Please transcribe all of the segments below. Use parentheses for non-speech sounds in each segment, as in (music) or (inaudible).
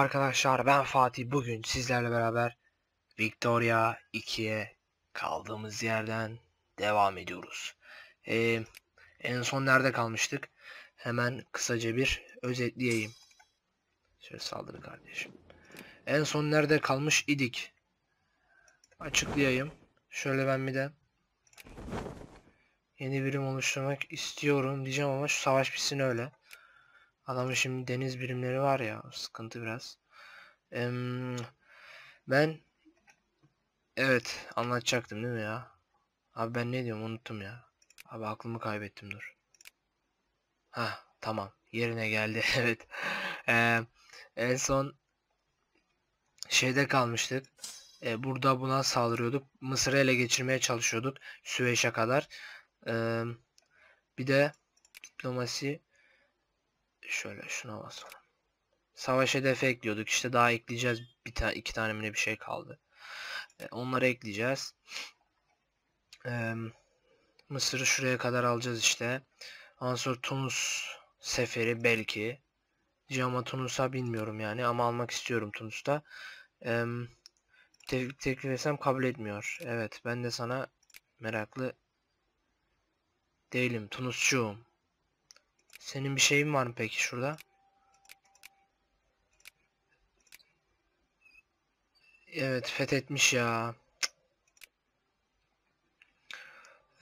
Arkadaşlar. Ben Fatih. Bugün sizlerle beraber Victoria 2'ye kaldığımız yerden devam ediyoruz. Ee, en son nerede kalmıştık? Hemen kısaca bir özetleyeyim. Şöyle saldırı kardeşim. En son nerede kalmış idik? Açıklayayım. Şöyle ben bir de yeni birim oluşturmak istiyorum diyeceğim ama şu savaş bitsin öyle. Adamın şimdi deniz birimleri var ya sıkıntı biraz. Ee, ben evet anlatacaktım değil mi ya? Abi ben ne diyorum unuttum ya. Abi aklımı kaybettim dur. Ha tamam yerine geldi (laughs) evet. Ee, en son şeyde kalmıştık. Ee, burada buna saldırıyorduk. Mısır'ı ele geçirmeye çalışıyorduk. Süveyş'e kadar. Ee, bir de diplomasi Şöyle şuna basalım. Savaş hedefi ekliyorduk. İşte daha ekleyeceğiz. Bir tane iki tane mi bir şey kaldı. E, onları ekleyeceğiz. Mısır'ı şuraya kadar alacağız işte. Sonra Tunus seferi belki. Ama Tunus'a bilmiyorum yani ama almak istiyorum Tunus'ta. E, te teklif etsem kabul etmiyor. Evet ben de sana meraklı değilim. Tunusçuyum. Senin bir şeyin var mı peki şurada? Evet fethetmiş ya.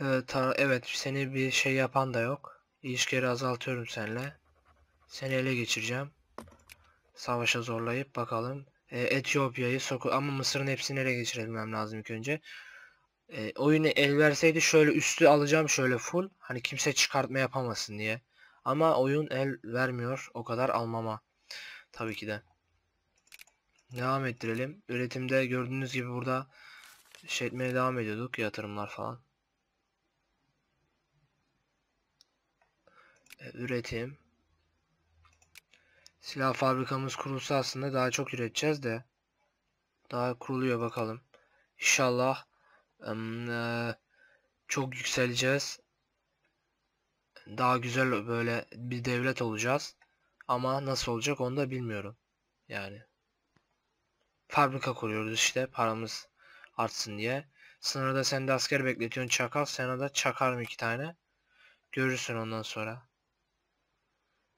Evet, evet seni bir şey yapan da yok. İlişkileri azaltıyorum seninle. Seni ele geçireceğim. Savaşa zorlayıp bakalım. E, Etiyopya'yı soku ama Mısır'ın hepsini ele geçirebilmem lazım ilk önce. E, oyunu el verseydi şöyle üstü alacağım şöyle full. Hani kimse çıkartma yapamasın diye. Ama oyun el vermiyor o kadar almama. Tabii ki de. Devam ettirelim. Üretimde gördüğünüz gibi burada şey etmeye devam ediyorduk. Yatırımlar falan. E, üretim. Silah fabrikamız kurulsa aslında daha çok üreteceğiz de. Daha kuruluyor bakalım. İnşallah e, çok yükseleceğiz daha güzel böyle bir devlet olacağız. Ama nasıl olacak onu da bilmiyorum. Yani. Fabrika kuruyoruz işte paramız artsın diye. Sınırda sen de asker bekletiyorsun çakal. Sana da çakarım iki tane. Görürsün ondan sonra.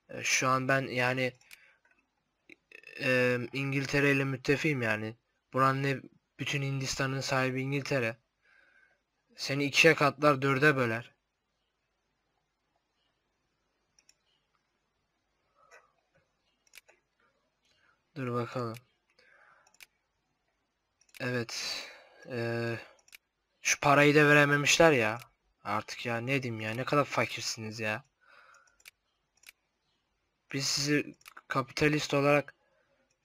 E, şu an ben yani e, İngiltere ile müttefiyim yani. Buranın ne bütün Hindistan'ın sahibi İngiltere. Seni ikiye katlar dörde böler. Dur bakalım. Evet. Ee, şu parayı da verememişler ya. Artık ya ne diyeyim ya ne kadar fakirsiniz ya. Biz sizi kapitalist olarak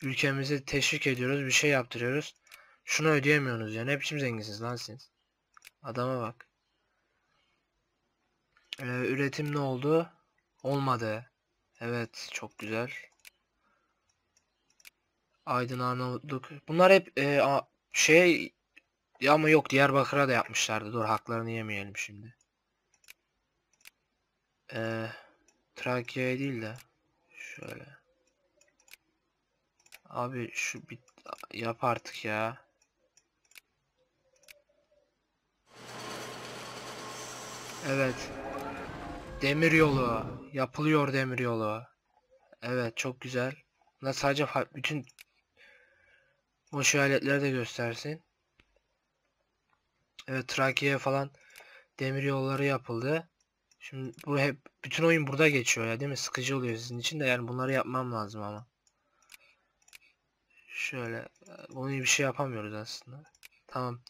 ülkemizi teşvik ediyoruz bir şey yaptırıyoruz. Şunu ödeyemiyorsunuz ya ne biçim zenginsiniz lan siz. Adama bak. Ee, üretim ne oldu? Olmadı. Evet çok güzel. Aydın Arnavutluk. Bunlar hep e, a, şey ya ama yok Diyarbakır'a da yapmışlardı. Dur haklarını yemeyelim şimdi. E, Trakya'ya değil de şöyle. Abi şu bir yap artık ya. Evet. Demir yolu. Yapılıyor demir yolu. Evet çok güzel. Bunlar sadece bütün Boş aletleri de göstersin. Evet Trakya'ya falan demir yolları yapıldı. Şimdi bu hep bütün oyun burada geçiyor ya değil mi? Sıkıcı oluyor sizin için de yani bunları yapmam lazım ama. Şöyle bunu bir şey yapamıyoruz aslında. Tamam.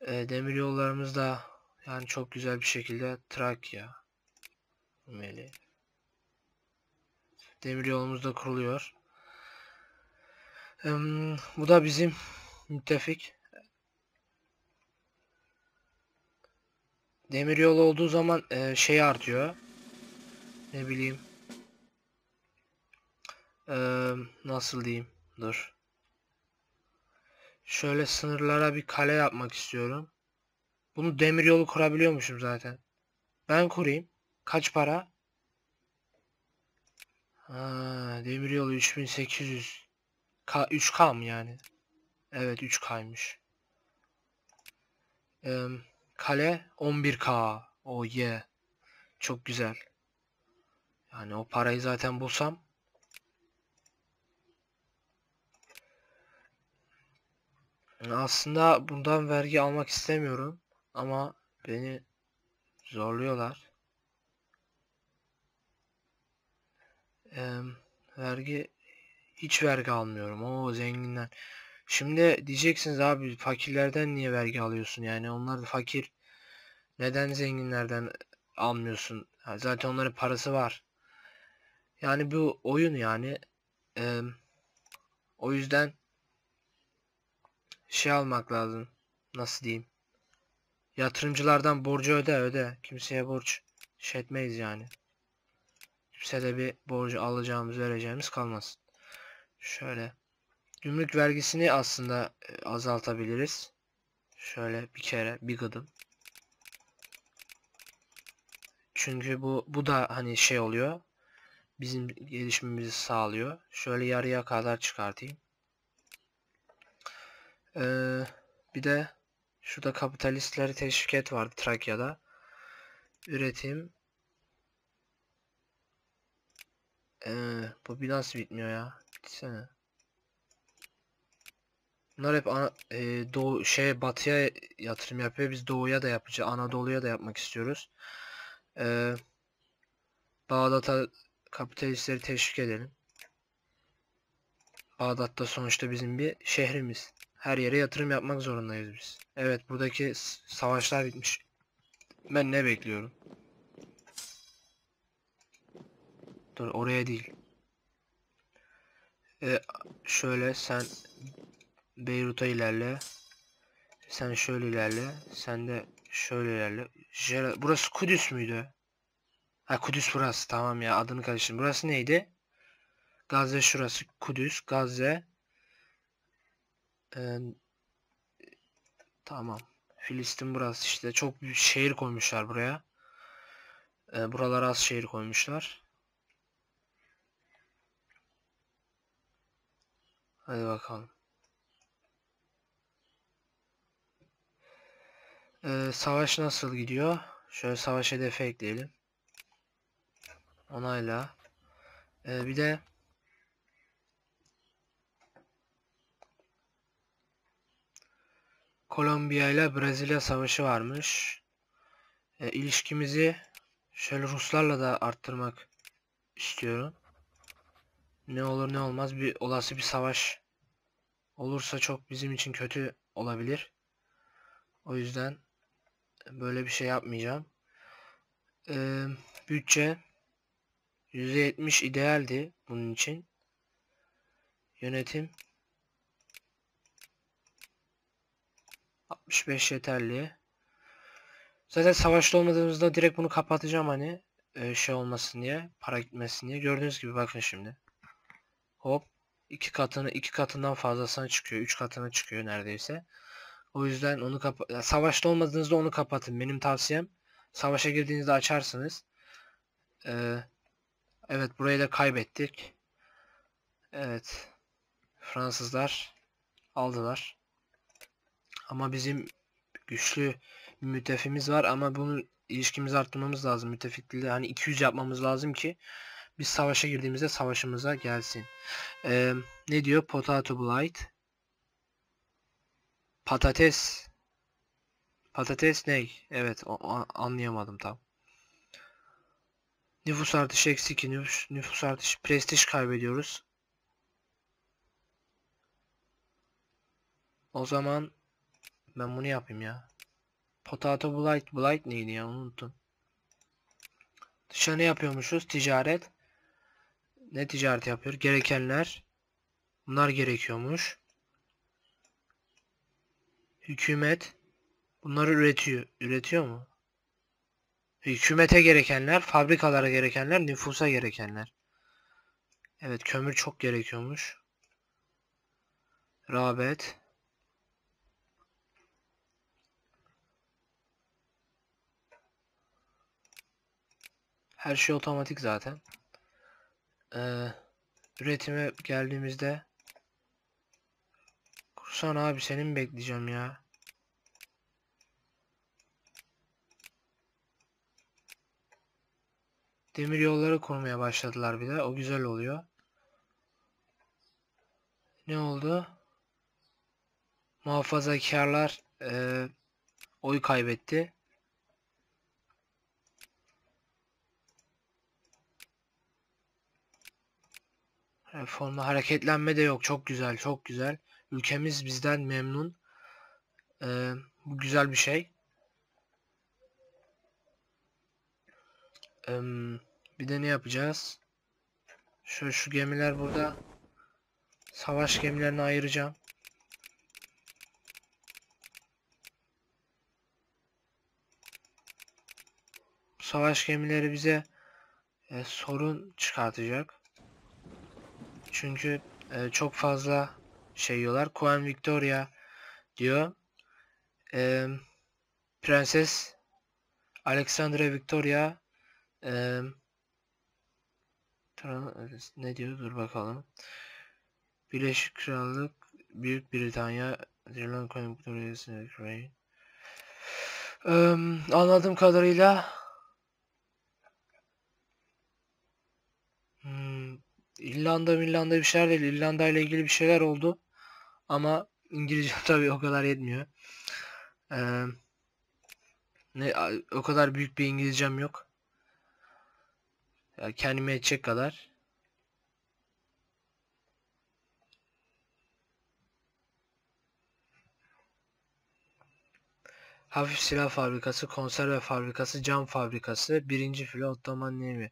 E, demir yollarımız da yani çok güzel bir şekilde Trakya. Demir yolumuz da kuruluyor. Bu da bizim müttefik. Demiryolu olduğu zaman e, şey artıyor. Ne bileyim. E, nasıl diyeyim? Dur. Şöyle sınırlara bir kale yapmak istiyorum. Bunu demiryolu kurabiliyormuşum zaten. Ben kurayım. Kaç para? Ha, demiryolu 3800 K 3K mı yani? Evet 3K'ymış. Ee, kale 11K. Oh yeah. Çok güzel. Yani o parayı zaten bulsam Aslında bundan vergi almak istemiyorum ama beni zorluyorlar. Ee, vergi hiç vergi almıyorum. O zenginler. Şimdi diyeceksiniz abi fakirlerden niye vergi alıyorsun yani onlar da fakir. Neden zenginlerden almıyorsun? Zaten onların parası var. Yani bu oyun yani. Ee, o yüzden şey almak lazım. Nasıl diyeyim? Yatırımcılardan borcu öde öde. Kimseye borç şey etmeyiz yani. Kimse de bir borcu alacağımız vereceğimiz kalmaz. Şöyle. Gümrük vergisini aslında e, azaltabiliriz. Şöyle bir kere bir gıdım. Çünkü bu bu da hani şey oluyor. Bizim gelişmemizi sağlıyor. Şöyle yarıya kadar çıkartayım. Ee, bir de şurada kapitalistleri teşvik et vardı Trakya'da. Üretim. Ee, bu bir nasıl bitmiyor ya? Bitsene. Bunlar hep ana, e, doğu şey batıya yatırım yapıyor. Biz doğuya da yapacağız. Anadolu'ya da yapmak istiyoruz. Ee, Bağdat'a kapitalistleri teşvik edelim. Bağdat'ta sonuçta bizim bir şehrimiz. Her yere yatırım yapmak zorundayız biz. Evet buradaki savaşlar bitmiş. Ben ne bekliyorum? Dur oraya değil. Ee, şöyle sen Beyrut'a ilerle. Sen şöyle ilerle. Sen de şöyle ilerle. Jera burası Kudüs müydü? Ha Kudüs burası. Tamam ya adını karıştırdım. Burası neydi? Gazze şurası. Kudüs. Gazze. Ee, tamam. Filistin burası işte. Çok büyük şehir koymuşlar buraya. Ee, buralara az şehir koymuşlar. Hadi bakalım. Ee, savaş nasıl gidiyor? Şöyle savaş hedefi ekleyelim. Onayla. Ee, bir de Kolombiya ile Brezilya savaşı varmış. E, ilişkimizi şöyle Ruslarla da arttırmak istiyorum. Ne olur ne olmaz bir olası bir savaş olursa çok bizim için kötü olabilir. O yüzden böyle bir şey yapmayacağım. Ee, bütçe %70 idealdi bunun için. Yönetim 65 yeterli. Zaten savaşta olmadığımızda direkt bunu kapatacağım hani e, şey olmasın diye, para gitmesin diye. Gördüğünüz gibi bakın şimdi. Hop iki katını iki katından fazlasına çıkıyor. Üç katına çıkıyor neredeyse. O yüzden onu kapa savaşta olmadığınızda onu kapatın. Benim tavsiyem savaşa girdiğinizde açarsınız. Ee, evet burayı da kaybettik. Evet. Fransızlar aldılar. Ama bizim güçlü bir müttefimiz var ama bunu ilişkimizi arttırmamız lazım. Müttefikliği hani 200 yapmamız lazım ki biz savaşa girdiğimizde savaşımıza gelsin. Ee, ne diyor? Potato blight. Patates. Patates ne? Evet o, anlayamadım tam. Nüfus artışı eksi 2 nüfus, nüfus artışı prestij kaybediyoruz. O zaman ben bunu yapayım ya. Potato Blight. Blight neydi ya unuttum. Dışarı yapıyormuşuz? Ticaret. Ne ticaret yapıyor? Gerekenler. Bunlar gerekiyormuş. Hükümet. Bunları üretiyor. Üretiyor mu? Hükümete gerekenler, fabrikalara gerekenler, nüfusa gerekenler. Evet kömür çok gerekiyormuş. Rağbet. Her şey otomatik zaten. Ee, üretime geldiğimizde Kursan abi seni mi bekleyeceğim ya? Demir yolları kurmaya başladılar bir de. O güzel oluyor. Ne oldu? Muhafazakarlar e, oy kaybetti. Reformda hareketlenme de yok. Çok güzel, çok güzel. Ülkemiz bizden memnun. Ee, bu güzel bir şey. Bir de ne yapacağız? Şu şu gemiler burada. Savaş gemilerini ayıracağım. Savaş gemileri bize e, sorun çıkartacak. Çünkü e, çok fazla şey yiyorlar. Queen Victoria diyor. E, Prenses Alexandra Victoria e, ne diyor? Dur bakalım. Birleşik Krallık Büyük Britanya İrlanda Queen Victoria'sın Ukrayna. Um, anladığım kadarıyla İrlanda İrlanda bir şeyler değil. İrlanda ile ilgili bir şeyler oldu. Ama İngilizce (laughs) tabii o kadar yetmiyor. Ee, ne o kadar büyük bir İngilizcem yok. Yani kendime yetecek kadar. Hafif silah fabrikası, konserve fabrikası, cam fabrikası, birinci filo Ottoman Navy.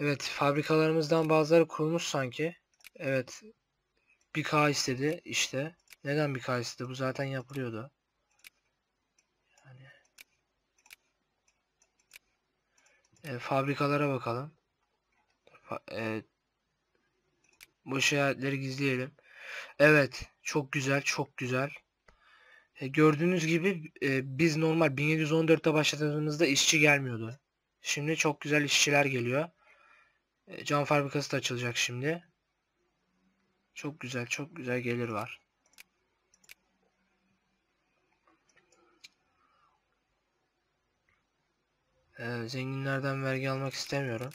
Evet fabrikalarımızdan bazıları kurulmuş sanki. Evet. Bir K istedi işte. Neden bir K istedi? Bu zaten yapılıyordu. Yani. E, fabrikalara bakalım. Fa e, bu işaretleri gizleyelim. Evet. Çok güzel. Çok güzel. E, gördüğünüz gibi e, biz normal 1714'te başladığımızda işçi gelmiyordu. Şimdi çok güzel işçiler geliyor. E, cam fabrikası da açılacak şimdi. Çok güzel, çok güzel gelir var. Ee, zenginlerden vergi almak istemiyorum.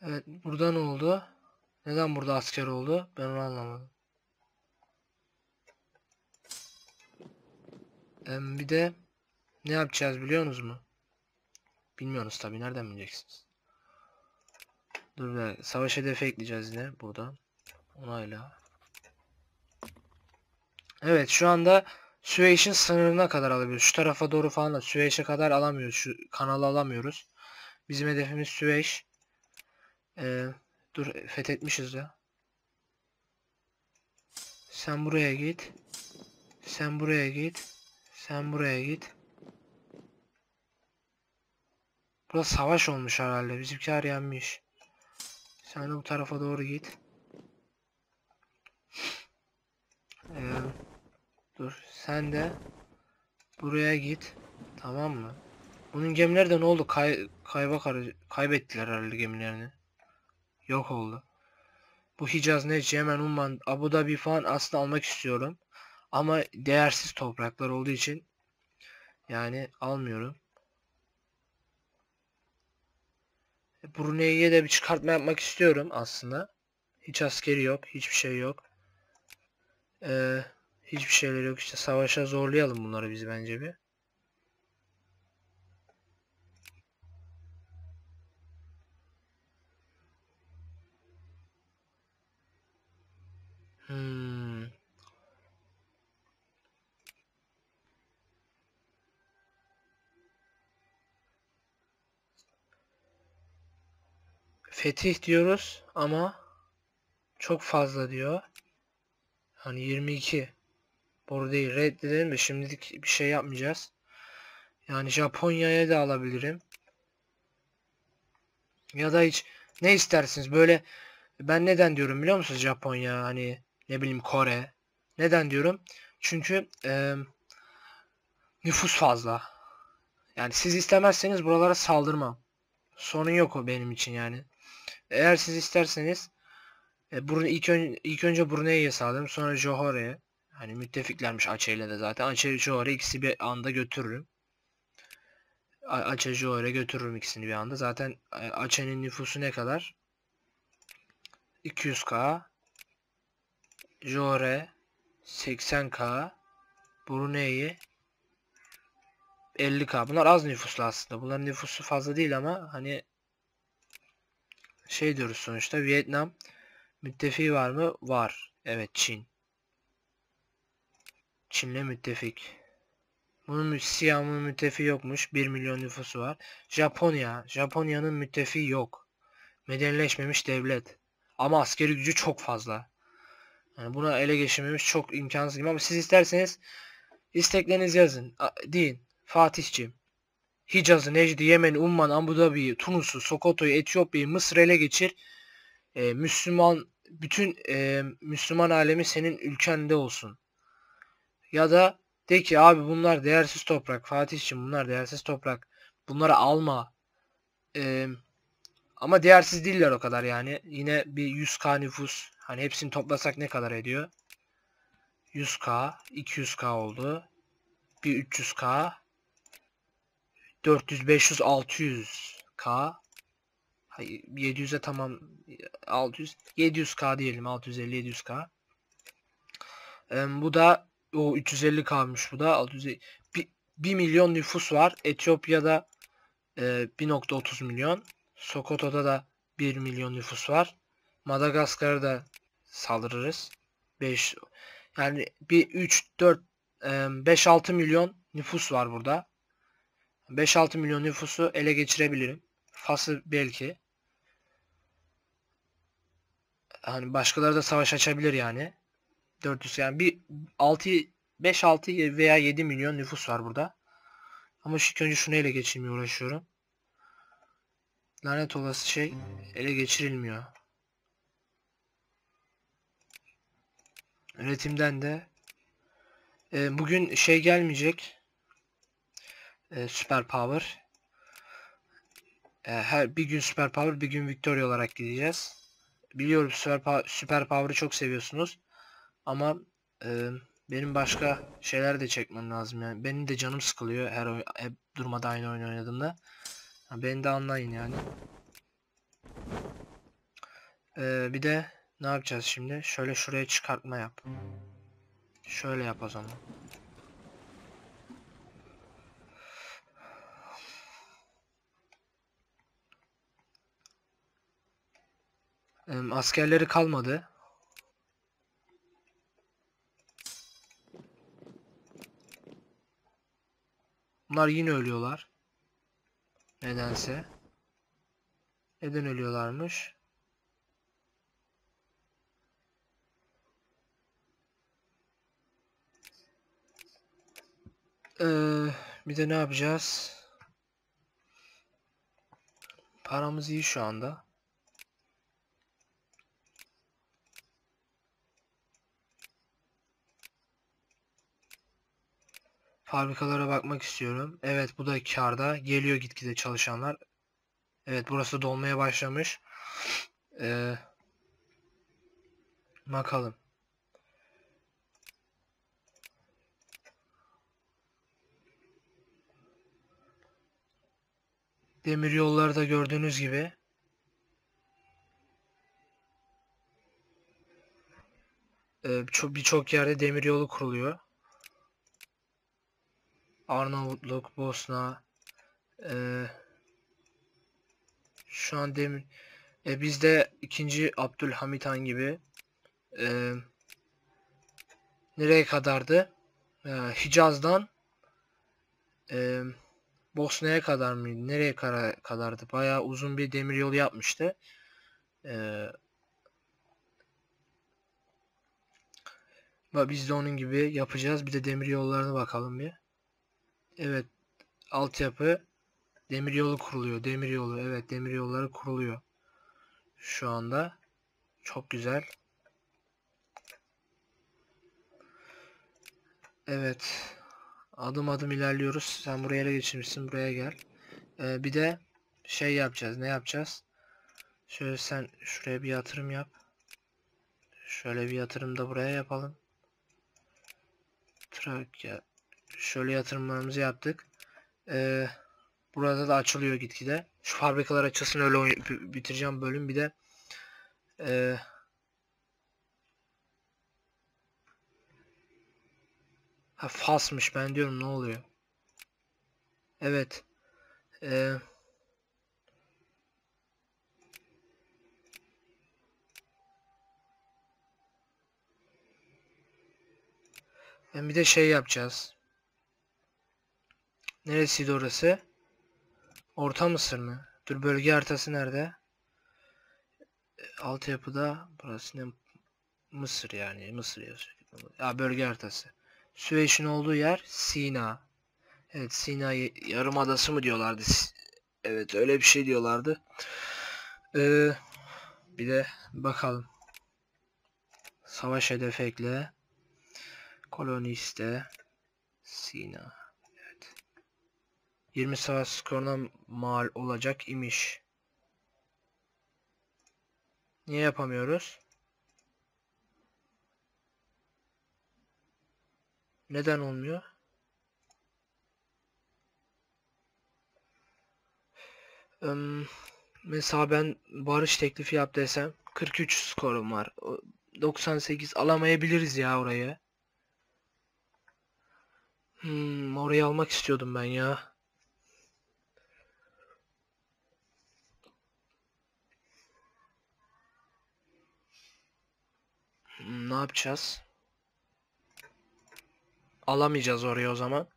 Evet, burada ne oldu? Neden burada asker oldu? Ben onu anlamadım. Bir de ne yapacağız biliyor musunuz mu? Bilmiyorsunuz tabi nereden bileceksiniz? Dur bir savaş hedefi ekleyeceğiz yine buradan. Onayla. Evet şu anda Süveyş'in sınırına kadar alabiliyoruz. Şu tarafa doğru falan da Süveyş'e kadar alamıyoruz. Şu kanalı alamıyoruz. Bizim hedefimiz Süveyş. Ee, dur fethetmişiz ya. Sen buraya git. Sen buraya git. Sen buraya git. Burası savaş olmuş herhalde. Bizimkiler yenmiş. Sen de bu tarafa doğru git. Ee, dur. Sen de buraya git. Tamam mı? Bunun gemileri de ne oldu? Kay kayba kaybettiler herhalde gemilerini. Yok oldu. Bu Hicaz, Necce, Yemen, Umman, Abu Dhabi falan aslında almak istiyorum. Ama değersiz topraklar olduğu için yani almıyorum. Brunei'ye de bir çıkartma yapmak istiyorum aslında. Hiç askeri yok. Hiçbir şey yok. Ee, hiçbir şeyler yok. İşte savaşa zorlayalım bunları biz bence bir. Hmm. Fetih diyoruz ama çok fazla diyor. Hani 22. Boru değil reddedelim de şimdilik bir şey yapmayacağız. Yani Japonya'ya da alabilirim. Ya da hiç ne istersiniz böyle ben neden diyorum biliyor musunuz Japonya hani ne bileyim Kore. Neden diyorum? Çünkü e, nüfus fazla. Yani siz istemezseniz buralara saldırmam. Sorun yok o benim için yani. Eğer siz isterseniz e, Brunei ilk, ön, ilk önce Brunei'ye saldırırım sonra Johore'ye. Hani müttefiklermiş Aceh ile de zaten. Aceh Johore ikisi bir anda götürürüm. Aceh Johore götürürüm ikisini bir anda. Zaten e, Aceh'nin nüfusu ne kadar? 200k Johore 80k Brunei 50k. Bunlar az nüfuslu aslında. Bunların nüfusu fazla değil ama hani şey diyoruz sonuçta Vietnam müttefik var mı? Var. Evet Çin. Çin'le müttefik. Bunun Siam'ın müttefiği yokmuş. 1 milyon nüfusu var. Japonya. Japonya'nın müttefiği yok. Medenileşmemiş devlet. Ama askeri gücü çok fazla. Yani buna ele geçirmemiz çok imkansız gibi ama siz isterseniz isteklerinizi yazın. Deyin. Fatih'ciğim. Hicaz'ı, Necdi, Yemen'i, Umman, Abu Dhabi'yi, Tunus'u, Sokoto'yu, Etiyopya'yı, Mısır'ı ele geçir. Ee, Müslüman, bütün e, Müslüman alemi senin ülkende olsun. Ya da de ki abi bunlar değersiz toprak. Fatih'ciğim bunlar değersiz toprak. Bunları alma. Ee, ama değersiz değiller o kadar yani. Yine bir 100k nüfus. Hani hepsini toplasak ne kadar ediyor? 100k, 200k oldu. Bir 300k. 400, 500, 600k. 700'e tamam 600 700k diyelim 650 700k. Ee, bu da o 350 kalmış bu da 650 1, 1 milyon nüfus var. Etiyopya'da e, 1.30 milyon. Sokoto'da da 1 milyon nüfus var. Madagaskar'da saldırırız. 5 yani bir 3 4 5 6 milyon nüfus var burada. 5-6 milyon nüfusu ele geçirebilirim. Fas'ı belki. Hani başkaları da savaş açabilir yani. 400 yani bir 6 5 6 veya 7 milyon nüfus var burada. Ama ilk önce şunu ele geçirmeye uğraşıyorum. Lanet olası şey ele geçirilmiyor. Üretimden de e, bugün şey gelmeyecek. E, Super Power. E, her bir gün Super Power, bir gün Victoria olarak gideceğiz. Biliyorum Super, Power, Super Power'ı çok seviyorsunuz. Ama e, benim başka şeyler de çekmem lazım yani. Benim de canım sıkılıyor her oy, hep durmadan aynı oyun oynadığımda. Ha, beni de anlayın yani. Ee, bir de ne yapacağız şimdi? Şöyle şuraya çıkartma yap. Şöyle yap o zaman. Askerleri kalmadı. Bunlar yine ölüyorlar. Nedense. Neden ölüyorlarmış? Ee, bir de ne yapacağız? Paramız iyi şu anda. Fabrikalara bakmak istiyorum. Evet bu da karda. Geliyor gitgide çalışanlar. Evet burası dolmaya başlamış. Ee, bakalım. Demir yolları da gördüğünüz gibi. Ee, Birçok yerde demir yolu kuruluyor. Arnavutluk, Bosna. Ee, şu an demir. E, bizde ikinci Abdülhamit Han gibi. E, nereye kadardı? E, Hicaz'dan e, Bosna'ya kadar mıydı? Nereye kadardı? Bayağı uzun bir demir yolu yapmıştı. Ee, biz de onun gibi yapacağız. Bir de demir yollarına bakalım bir. Evet. Altyapı demir yolu kuruluyor. Demir yolu. Evet demir yolları kuruluyor. Şu anda. Çok güzel. Evet. Adım adım ilerliyoruz. Sen buraya ele geçirmişsin. Buraya gel. Ee, bir de şey yapacağız. Ne yapacağız? Şöyle sen şuraya bir yatırım yap. Şöyle bir yatırım da buraya yapalım. Trakya. Şöyle yatırımlarımızı yaptık. Ee, burada da açılıyor gitgide. Şu fabrikalar açılsın öyle bitireceğim bölüm. Bir de ee, ha, Fas'mış ben diyorum ne oluyor? Evet. Ee, bir de şey yapacağız. Neresiydi orası? Orta Mısır mı? Dur bölge haritası nerede? E, Altyapıda burası ne? Mısır yani. Mısır yazıyor. Ya bölge haritası. Süveyş'in olduğu yer Sina. Evet Sina y- Yarımadası mı diyorlardı? Evet öyle bir şey diyorlardı. Ee, bir de bakalım. Savaş hedefi ekle. Koloni iste. Sina. Evet. 20 savaş skoruna mal olacak imiş. Niye yapamıyoruz? Neden olmuyor? Im, mesela ben barış teklifi yap desem 43 skorum var. O- 98 alamayabiliriz ya orayı. Hmm, orayı almak istiyordum ben ya. Ne yapacağız? Alamayacağız orayı o zaman.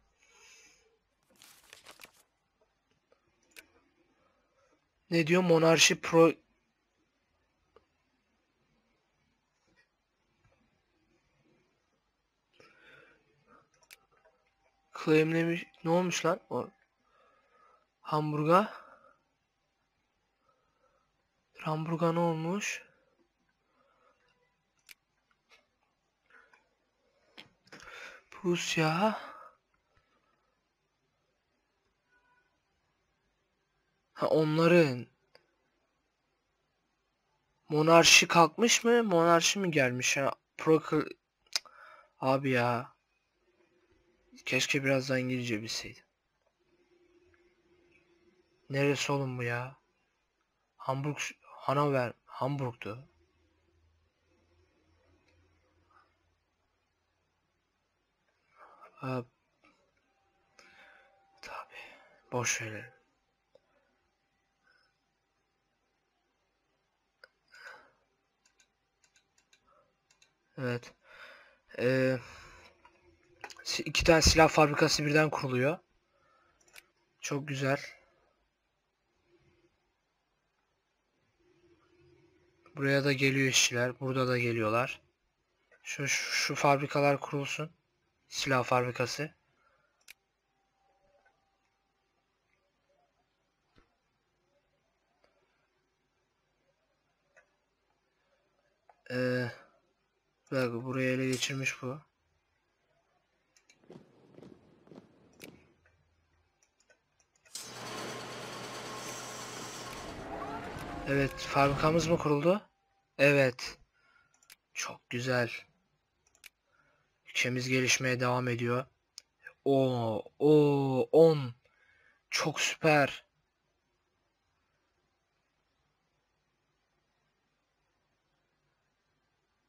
Ne diyor? Monarşi pro claimlemiş. Ne olmuş lan? O Hamburg'a Hamburg'a ne olmuş? Prusya Ha onların monarşi kalkmış mı? Monarşi mi gelmiş ha? Procl Cık, Abi ya. Keşke biraz daha İngilizce bilseydim. Neresi oğlum bu ya? Hamburg Hanover Hamburg'du. Ha, tabii. Boş verelim. Evet. Ee, iki tane silah fabrikası birden kuruluyor. Çok güzel. Buraya da geliyor işçiler. Burada da geliyorlar. Şu, şu, şu fabrikalar kurulsun. Silah fabrikası. Ee, bak buraya ele geçirmiş bu. Evet, fabrikamız mı kuruldu? Evet. Çok güzel. Ülkemiz gelişmeye devam ediyor. O, o, 10. Çok süper.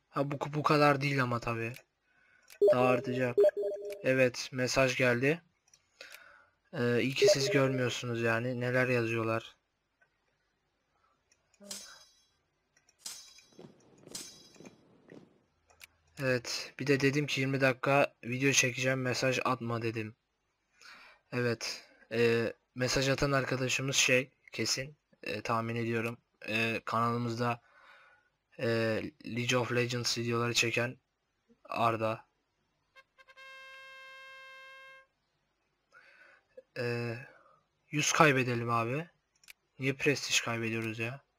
Ha bu bu kadar değil ama tabii. Daha artacak. Evet, mesaj geldi. Ee, iyi ki siz görmüyorsunuz yani. Neler yazıyorlar. Evet, bir de dedim ki 20 dakika video çekeceğim, mesaj atma dedim. Evet, e, mesaj atan arkadaşımız şey kesin e, tahmin ediyorum. E, kanalımızda e, League of Legends videoları çeken Arda. E, 100 kaybedelim abi. Niye prestij kaybediyoruz ya?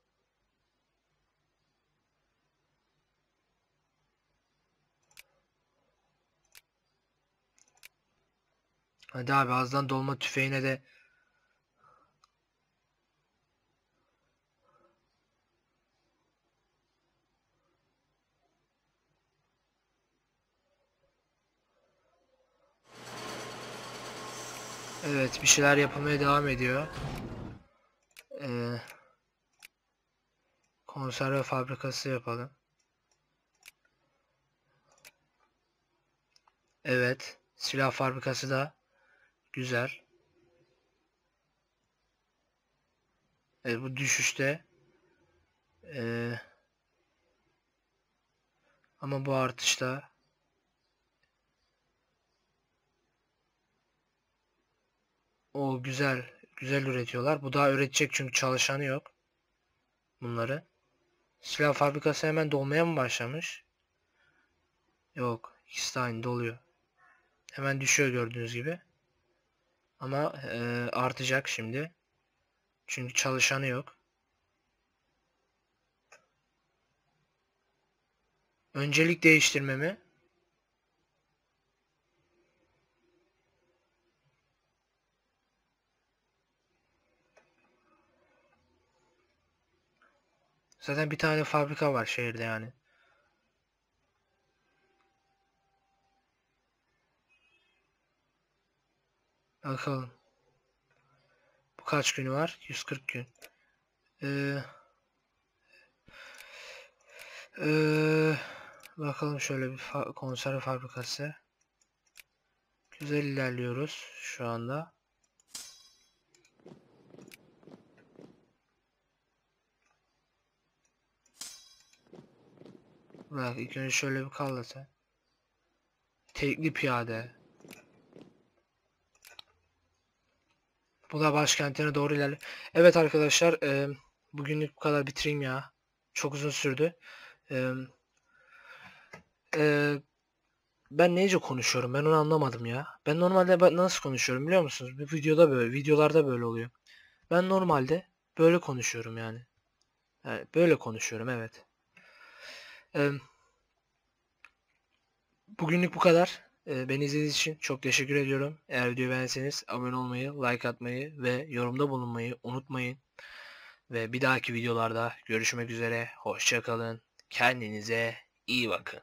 Hadi abi azdan dolma tüfeğine de Evet bir şeyler yapılmaya devam ediyor. Ee, konserve fabrikası yapalım. Evet. Silah fabrikası da güzel. Evet bu düşüşte. Ee, ama bu artışta. O güzel. Güzel üretiyorlar. Bu daha üretecek çünkü çalışanı yok. Bunları. Silah fabrikası hemen dolmaya mı başlamış? Yok. İkisi de aynı doluyor. Hemen düşüyor gördüğünüz gibi. Ama e, artacak şimdi. Çünkü çalışanı yok. Öncelik değiştirme mi? Zaten bir tane fabrika var şehirde yani. Bakalım. Bu kaç günü var? 140 gün. Ee, ee, bakalım şöyle bir fa konserve fabrikası. Güzel ilerliyoruz şu anda. Bak ilk önce şöyle bir kallasa. Tekli piyade. Bu da başkentine doğru ilerliyor. Evet arkadaşlar e, bugünlük bu kadar bitireyim ya. Çok uzun sürdü. E, e, ben neyce konuşuyorum ben onu anlamadım ya. Ben normalde nasıl konuşuyorum biliyor musunuz? Bir videoda böyle videolarda böyle oluyor. Ben normalde böyle konuşuyorum yani. yani böyle konuşuyorum evet. E, bugünlük bu kadar. Ee, Beni izlediğiniz için çok teşekkür ediyorum. Eğer videoyu beğenseniz abone olmayı, like atmayı ve yorumda bulunmayı unutmayın. Ve bir dahaki videolarda görüşmek üzere. Hoşçakalın. Kendinize iyi bakın.